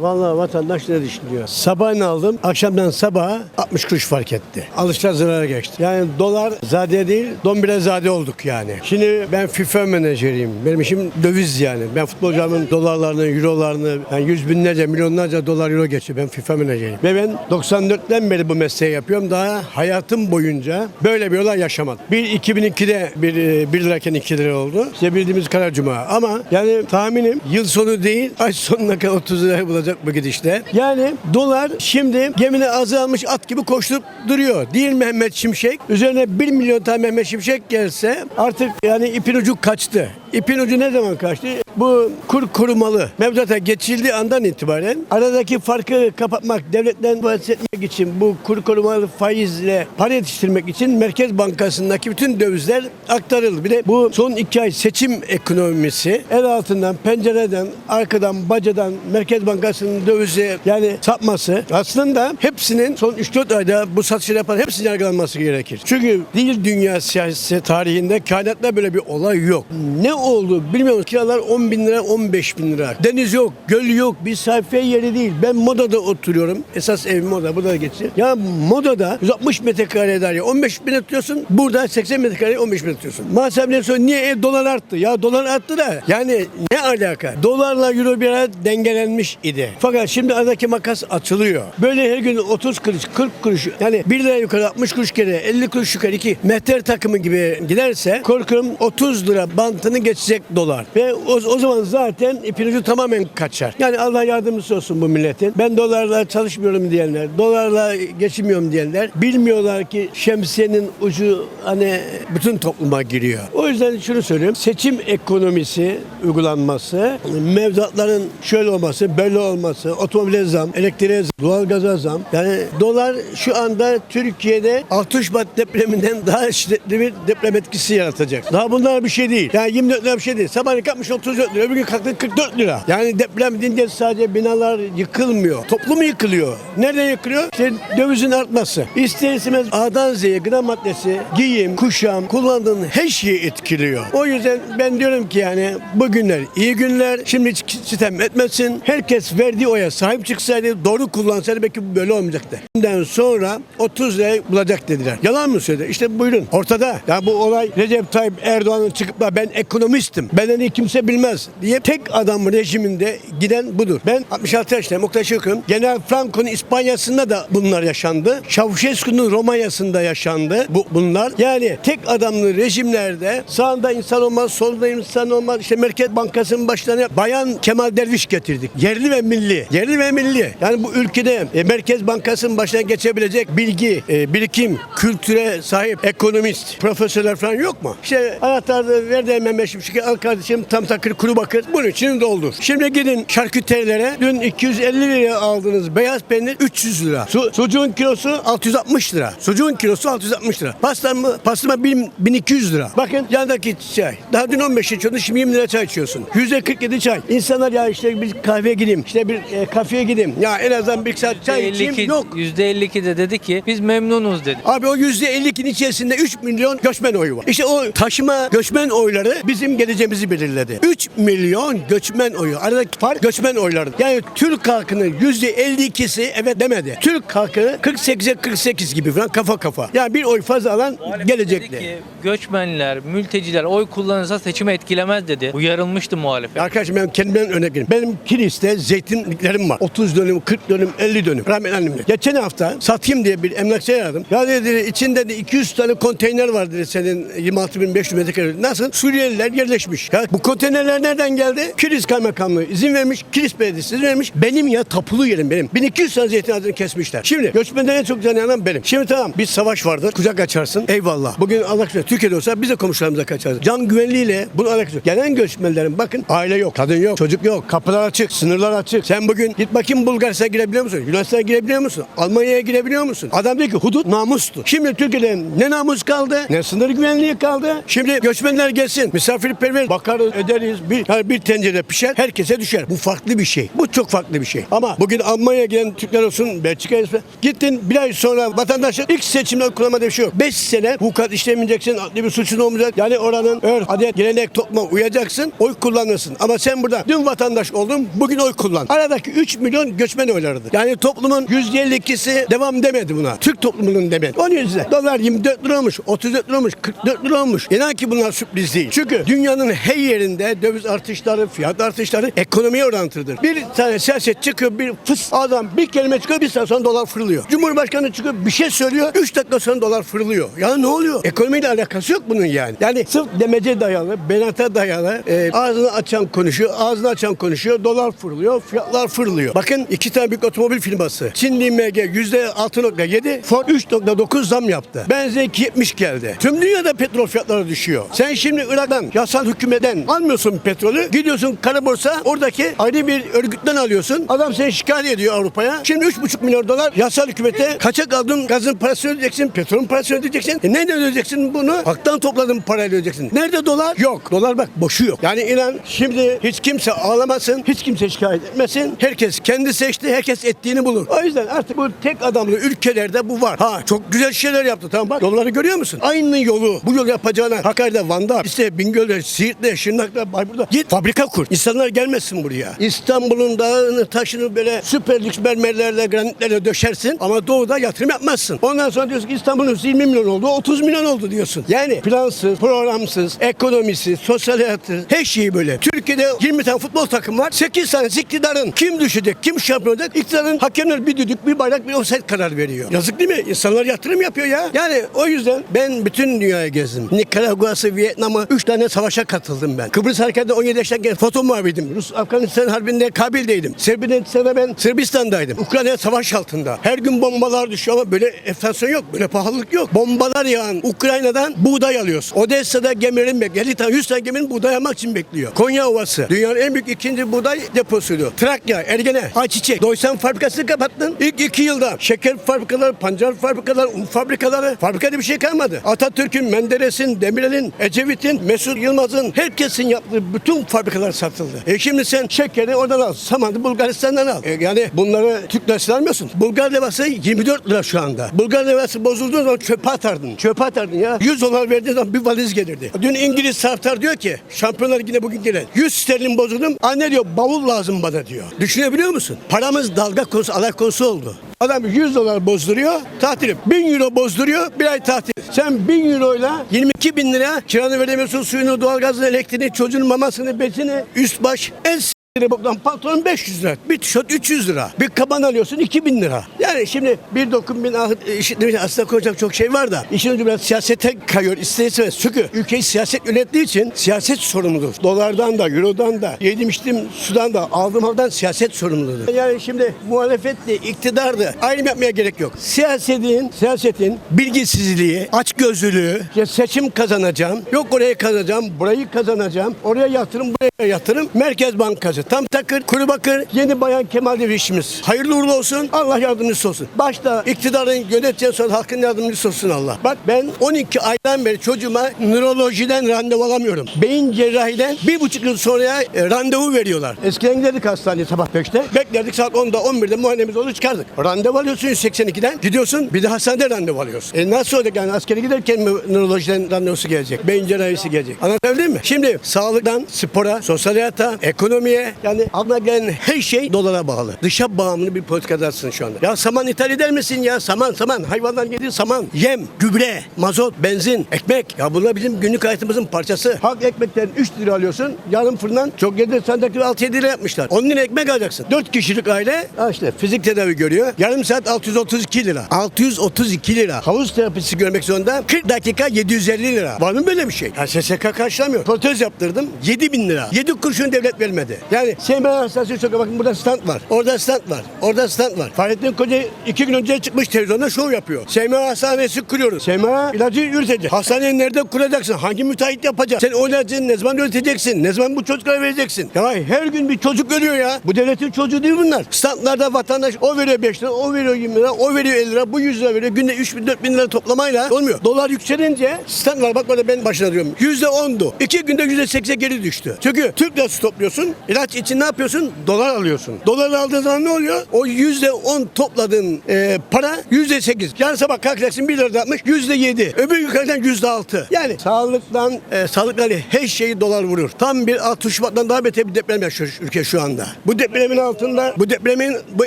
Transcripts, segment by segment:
Vallahi vatandaş ne düşünüyor? Sabahın aldım, akşamdan sabaha 60 kuruş fark etti. Alışlar zarara geçti. Yani dolar zade değil, dombire zade olduk yani. Şimdi ben FIFA menajeriyim. Benim işim döviz yani. Ben futbolcuların dolarlarını, eurolarını, yani yüz binlerce, milyonlarca dolar euro geçiyor. Ben FIFA menajeriyim. Ve ben 94'ten beri bu mesleği yapıyorum. Daha hayatım boyunca böyle bir olay yaşamadım. Bir 2002'de bir, e, 1 lirayken 2 lira oldu. İşte bildiğimiz kara cuma. Ama yani tahminim yıl sonu değil, ay sonuna kadar 30 liraya bulacak bu gidişle. Yani dolar şimdi gemine ağzı almış at gibi koşturup duruyor. Değil Mehmet Şimşek? Üzerine 1 milyon tane Mehmet Şimşek gelse artık yani ipin ucu kaçtı. İpin ucu ne zaman kaçtı? Bu kur korumalı mevduata geçildiği andan itibaren aradaki farkı kapatmak, devletten bahsetmek için bu kur korumalı faizle para yetiştirmek için Merkez Bankası'ndaki bütün dövizler aktarıldı. Bir de bu son iki ay seçim ekonomisi el altından, pencereden, arkadan, bacadan Merkez Bankası'nın dövizi yani sapması aslında hepsinin son 3-4 ayda bu satışları yapan hepsinin yargılanması gerekir. Çünkü değil dünya siyasi tarihinde kainatta böyle bir olay yok. Ne oldu bilmiyorum. Kiralar 10 bin lira, 15 bin lira. Deniz yok, göl yok, bir sayfa yeri değil. Ben modada oturuyorum. Esas evim moda, burada geçiyor. Ya modada 160 metrekare daire 15 bin tutuyorsun. Burada 80 metrekare 15 bin tutuyorsun. Malzemeden sonra niye ev dolar arttı? Ya dolar arttı da yani ne alaka? Dolarla euro bir ara dengelenmiş idi. Fakat şimdi aradaki makas açılıyor. Böyle her gün 30 kuruş, 40 kuruş yani 1 lira yukarı 60 kuruş kere 50 kuruş yukarı iki mehter takımı gibi giderse korkuyorum 30 lira bantını geçecek dolar. Ve o, o zaman zaten ipin tamamen kaçar. Yani Allah yardımcısı olsun bu milletin. Ben dolarla çalışmıyorum diyenler, dolarla geçinmiyorum diyenler bilmiyorlar ki şemsiyenin ucu hani bütün topluma giriyor. O yüzden şunu söylüyorum. Seçim ekonomisi uygulanması, mevduatların şöyle olması, böyle olması, otomobile zam, elektriğe zam, doğalgaza zam. Yani dolar şu anda Türkiye'de 6 Şubat depreminden daha şiddetli bir deprem etkisi yaratacak. Daha bunlar bir şey değil. Yani 24 lira bir şey değil. Sabahleyin kalkmış 34 lira, öbür gün kalktı 44 lira. Yani deprem deyince sadece binalar yıkılmıyor. Toplum yıkılıyor. Nereden yıkılıyor? İşte dövizin artması. İster istemez A'dan Z'ye gıda maddesi, giyim, kuşam, kullandığın her şeyi etkiliyor. O yüzden ben diyorum ki yani bu günler iyi günler. Şimdi hiç sitem etmesin. Herkes verdiği oya sahip çıksaydı, doğru kullansaydı belki böyle olmayacaktı. Bundan sonra 30 lirayı bulacak dediler. Yalan mı söyledi? İşte buyurun. Ortada. Ya bu olay Recep Tayyip Erdoğan'ın çıkıp da ben ekonomistim. Benden iyi kimse bilmez diye tek adam rejiminde giden budur. Ben 66 yaşındayım. Oktay Şıkım. Genel Franco'nun İspanya'sında da bunlar yaşandı. Çavuşescu'nun Romanya'sında yaşandı bu, bunlar. Yani tek adamlı rejimlerde sağında insan olmaz, solda insan olmaz. İşte Merkez Bankası'nın başlarına Bayan Kemal Derviş getirdik. Yerli ve milli. Yerli ve milli. Yani bu ülkede e, Merkez Bankası'nın başına geçebilecek bilgi, e, birikim, kültüre sahip ekonomist, profesörler falan yok mu? İşte anahtarı ver de Mehmet Şimşek'e al kardeşim tam takır kuru bakır. Bunun için doldur. Şimdi gidin şarküterilere. Dün 250 liraya aldığınız beyaz peynir 300 lira. Su, sucuğun kilosu 660 lira. Sucuğun kilosu 660 lira. Pastırma, pastırma 1000 1200 lira. Bakın yandaki çay. Daha dün 15 içiyordun şimdi 20 lira çay içiyorsun. %47 çay. İnsanlar ya işte bir kahveye gideyim. işte bir e, kafeye gideyim. Ya en azından bir saat çay içeyim. %52, Yok. %52 de dedi ki biz memnunuz dedi. Abi o %52'nin içerisinde 3 milyon göçmen oyu var. İşte o taşıma göçmen oyları bizim geleceğimizi belirledi. 3 milyon göçmen oyu. Aradaki fark göçmen oyları. Yani Türk halkının %52'si evet demedi. Türk halkı 48'e 48 gibi falan kafa kafa. Yani bir oy fazla alan Dedi gelecekti. ki göçmenler, mülteciler oy kullanırsa seçimi etkilemez dedi. Uyarılmıştı muhalefet. Arkadaşım ben kendimden örnek vereyim. Benim Kilis'te zeytinliklerim var. 30 dönüm, 40 dönüm, 50 dönüm. Rahmetli annemle. Geçen hafta satayım diye bir emlakçıya aradım. Ya dedi içinde de 200 tane konteyner var dedi senin 26.500 metrekare. Nasıl? Suriyeliler yerleşmiş. Ya bu konteynerler nereden geldi? Kilis kaymakamlığı izin vermiş. Kilis belediyesi izin vermiş. Benim ya tapulu yerim benim. 1200 tane zeytin ağacını kesmişler. Şimdi göçmenden en çok tanıyan benim. Şimdi tamam bir savaş vardır. Kucak açarsın. Eyvallah. Bugün Allah aşkına Türkiye'de olsa biz de komşularımıza kaçarız. Can güvenliğiyle bunun alakası yok. Gelen göçmenlerin bakın aile yok, kadın yok, çocuk yok. Kapılar açık, sınırlar açık. Sen bugün git bakayım Bulgaristan'a girebiliyor musun? Yunanistan'a girebiliyor musun? Almanya'ya girebiliyor musun? Adam diyor ki hudut namustu. Şimdi Türkiye'de ne namus kaldı, ne sınır güvenliği kaldı. Şimdi göçmenler gelsin, misafir misafirperver bakarız ederiz. Bir, yani bir tencere pişer herkese düşer. Bu farklı bir şey. Bu çok farklı bir şey. Ama bugün Almanya'ya giden Türkler olsun Belçika'ya gittin bir ay sonra vatandaşlık ilk seçimden kullanma diye bir şey yok. 5 sene hukukat işlemeyeceksin. Adli bir suçun olmayacak. Yani oranın örf, adet, gelenek, topluma uyacaksın. Oy kullanırsın. Ama sen burada dün vatandaş oldun bugün oy kullan. Aradaki 3 milyon göçmen oylarıdır. Yani toplumun %52'si devam demedi buna. Türk toplumunun demedi. Onun yüzden dolar 24 lira olmuş, 34 lira olmuş, 44 lira olmuş. İnan ki bunlar sürpriz değil. Çünkü dünyanın her yerinde döviz artışları, fiyat artışları ekonomiye orantılıdır. Bir tane siyaset çıkıyor, bir fıs adam bir kelime çıkıyor, bir saat sonra dolar fırlıyor. Cumhurbaşkanı çıkıyor, bir şey söylüyor, 3 dakika sonra dolar fırlıyor. Ya ne oluyor? Ekonomiyle alakası yok bunun yani. Yani sırf demece dayalı, benata dayalı, e, ağzını açan konuşuyor, ağzını açan konuşuyor, dolar fırlıyor, fiyatlar fırlıyor. Bakın iki tane büyük otomobil firması. Çinli MG %6.7, Ford 3.9 zam yaptı. Benzin 2.70 geldi. Tüm dünyada petrol fiyatları düşüyor. Sen şimdi Irak'tan, yasal hükümetten almıyorsun petrolü. Gidiyorsun kara borsa, oradaki ayrı bir örgütten alıyorsun. Adam seni şikayet ediyor Avrupa'ya. Şimdi 3.5 milyar dolar yasal hükümete kaçak aldın gazın parasını ödeyeceksin, petrolün parasını ödeyeceksin. E nereden ödeyeceksin bunu? Halktan topladığın parayla ödeyeceksin. Nerede dolar? Yok. Dolar bak boşu yok. Yani inan şimdi hiç kimse ağlamasın, hiç kimse şikayet etmesin. Herkes kendi seçti, herkes ettiğini bulur. O yüzden artık bu tek adamlı ülkelerde bu var. Ha çok güzel şeyler yaptı tamam bak. Yolları görüyor musun? Aynı yolu bu yol yapacağına Hakkari'de, Van'da, işte Bingöl'de, Siirt'te, Şırnak'ta, Bayburt'ta git fabrika kur. İnsanlar gelmesin buraya. İstanbul'un dağını, taşını böyle süper lüks mermerlerle, granitlerle döşersin ama doğuda yatırım yapmazsın. Ondan sonra diyorsun ki İstanbul'un 20 milyon oldu, 30 milyon oldu diyorsun. Yani plansız, programsız, ekonomisi, sosyal hayatı, her şeyi böyle. Türkiye'de 20 tane futbol takım var. 8 tane iktidarın kim düşecek, kim şampiyon olacak? İktidarın hakemler bir düdük, bir bayrak, bir offside karar veriyor. Yazık değil mi? İnsanlar yatırım yapıyor ya. Yani o yüzden ben bütün dünyaya gezdim. Nikaragua'sı, Vietnam'ı 3 tane savaşa katıldım ben. Kıbrıs Harekatı'nda 17 yaşındayken foto muhabirdim. Rus Afganistan Harbi'nde Kabil'deydim. Srebrenica'da ben Sırbistan'daydım. Ukrayna savaş altında. Her gün bombalar düşüyor ama böyle enflasyon yok. Böyle pahalılık yok. Bombalar yağan Ukrayna'dan buğday alıyorsun. Odessa'da gemilerin bekliyor. 50 tane 100 tane geminin buğday almak için bekliyor. Konya Ovası. Dünyanın en büyük ikinci buğday deposuydu. Trakya, Ergene, Ayçiçek. Doysan fabrikasını kapattın. İlk iki yılda şeker fabrikaları, pancar fabrikaları, un fabrikaları. Fabrikada bir şey kalmadı. Atatürk'ün, Menderes'in, Demirel'in, Ecevit'in, Mesut Yılmaz'ın herkesin yaptığı bütün fabrikalar satıldı. E şimdi sen şekeri oradan al. Samanı Bulgaristan'dan al. E yani bunları Türk lirası almıyorsun. Bulgar levası 24 lira şu anda. Bulgar levası bozulduğu zaman çöpe atardın. Çöpe atardın ya. 100 dolar verdiğin zaman bir valiz gelirdi. Dün İngiliz taraftar diyor ki şampiyonlar yine bugün gelen. 100 sterlin bozuldum. Anne diyor bavul lazım bana diyor. Düşünebiliyor musun? Paramız dalga konusu, alay konusu oldu. Adam 100 dolar bozduruyor, tatilim. 1000 euro bozduruyor, bir ay tatil. Sen 1000 euroyla 22 bin lira kiranı veremiyorsun, suyunu, doğalgazını, elektriğini, çocuğun mamasını, besini, üst baş. En boktan pantolon 500 lira. Bir tişört 300 lira. Bir kaban alıyorsun 2000 lira. Yani şimdi bir dokun bin ah, işitmiş aslında konuşacak çok şey var da işin ucu biraz siyasete kayıyor ister istemez. Çünkü ülkeyi siyaset yönettiği için siyaset sorumludur. Dolardan da, eurodan da, yedim içtim sudan da, aldım halden siyaset sorumludur. Yani şimdi muhalefetle, iktidarda ayrım yapmaya gerek yok. Siyasetin, siyasetin bilgisizliği, açgözlülüğü, ya seçim kazanacağım, yok oraya kazanacağım, burayı kazanacağım, oraya yatırım, buraya yatırım, Merkez Bankası, tam takır, kuru bakır, yeni bayan Kemal Devirişimiz. Hayırlı uğurlu olsun, Allah yardımcısı olsun. Başta iktidarın yöneteceği sonra halkın yardımcısı olsun Allah. Bak ben 12 aydan beri çocuğuma nörolojiden randevu alamıyorum. Beyin cerrahiden bir buçuk yıl sonra e, randevu veriyorlar. Eskiden giderdik hastaneye sabah 5'te. Beklerdik saat 10'da 11'de muayenemiz olur çıkardık. Randevu alıyorsun 182'den. Gidiyorsun bir de hastanede randevu alıyorsun. E nasıl olacak yani askere giderken mi nörolojiden randevusu gelecek? Beyin cerrahisi gelecek. Anlatabildim mi? Şimdi sağlıktan spora, sosyal hayata, ekonomiye yani aklına gelen her şey dolara bağlı. Dışa bağımlı bir politikadasın şu anda. Ya saman ithal eder misin ya? Saman saman. Hayvanlar yediği saman. Yem, gübre, mazot, benzin, ekmek. Ya bunlar bizim günlük hayatımızın parçası. Halk ekmekten 3 lira alıyorsun. Yarım fırından çok yedi sandalye 6-7 lira yapmışlar. 10 lira ekmek alacaksın. 4 kişilik aile ha işte fizik tedavi görüyor. Yarım saat 632 lira. 632 lira. Havuz terapisi görmek zorunda 40 dakika 750 lira. Var mı böyle bir şey? Ya SSK karşılamıyor. Protez yaptırdım 7 bin lira. 7 kurşun devlet vermedi. Yani Yani Seymen Hastanesi çok bakın burada stand var. Orada stand var. Orada stand var. Fahrettin Koca iki gün önce çıkmış televizyonda şov yapıyor. Seymen Hastanesi kuruyoruz. Seymen ilacı üretecek. Hastaneyi nerede kuracaksın? Hangi müteahhit yapacak? Sen o ilacı ne zaman üreteceksin? Ne zaman bu çocuklara vereceksin? Ya her gün bir çocuk ölüyor ya. Bu devletin çocuğu değil bunlar. Standlarda vatandaş o veriyor 5 lira, o veriyor 20 lira, o veriyor 50 lira, bu 100 lira veriyor. Günde 3 bin 4 bin lira toplamayla olmuyor. Dolar yükselince stand var bak burada ben başına diyorum. Yüzde ondu. İki günde yüzde sekse geri düştü. Çünkü Türk lirası topluyorsun. ilaç için ne yapıyorsun? Dolar alıyorsun. Dolar aldığın zaman ne oluyor? O yüzde on topladığın e, para yüzde sekiz. Yarın sabah kalkacaksın bir lira atmış yüzde yedi. Öbür yukarıdan yüzde altı. Yani sağlıktan, e, sağlıkla her şeyi dolar vurur. Tam bir 6 Şubat'tan daha beter bir deprem yaşıyor ülke şu anda. Bu depremin altında, bu depremin bu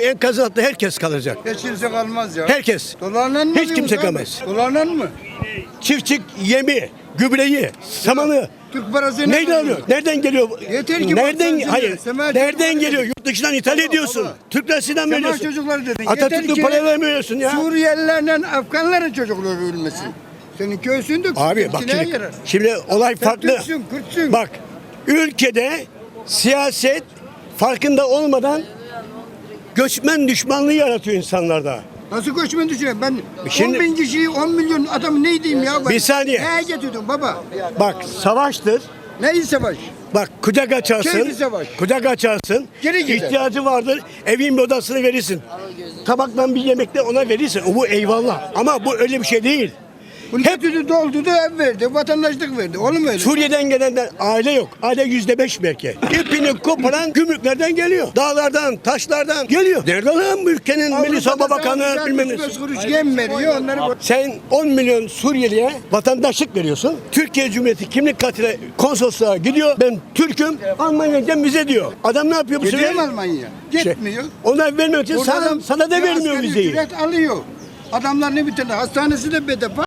enkazın altında herkes kalacak. Hiç kimse kalmaz ya. Herkes. Dolarla mı? Hiç kimse kalmaz. Dolarla mı? Çiftçik yemi, gübreyi, samanı. Türk parası ne Neyden alıyor? Nereden geliyor? Yeter ki nereden baksana hayır? Sema nereden çocukları geliyor? Yurt dışından ithal ediyorsun. baba. Türk lirasından Sema veriyorsun. çocukları dedin. Yeter Atatürk'ün ki para vermiyorsun ya. Suriyelilerle Afganların çocukları ölmesin. Senin köysün de Abi bak şimdi, yarar. şimdi olay Sen farklı. Türksün, Kürtsün. Bak ülkede siyaset farkında olmadan göçmen düşmanlığı yaratıyor insanlarda. Nasıl göçmen düşünüyorsun? Ben Şimdi- 10 bin kişiyi 10 milyon adam ne diyeyim ya? Ben, Bir saniye. Neye getirdin baba? Bak savaştır. Neyi savaş? Bak kucak açarsın. Keyfi savaş. Kucak açarsın. Geri gider. İhtiyacı vardır. Evin bir odasını verirsin. Tabaktan bir yemekte ona verirsin. O bu eyvallah. Ama bu öyle bir şey değil. Bunu getirdi doldu da ev verdi, vatandaşlık verdi. Olur mu öyle? Suriye'den gelenden aile yok. Aile yüzde beş belki. İpini koparan gümrüklerden geliyor. Dağlardan, taşlardan geliyor. Nerede lan bu ülkenin Milli Savunma Bakanı bilmem ne. 35 kuruş yem veriyor onları bu- Sen 10 milyon Suriyeli'ye vatandaşlık veriyorsun. Türkiye Cumhuriyeti kimlik katile konsolosluğa gidiyor. Ben Türk'üm. Almanya'dan bize diyor. Adam ne yapıyor bu Gidiyor sefer? mu Almanya? Şey, Gitmiyor. Onlar vermiyor sana, adam sana da bir vermiyor asgari vizeyi. Ücret alıyor. Adamlar ne bitirdi? Hastanesi de bedava.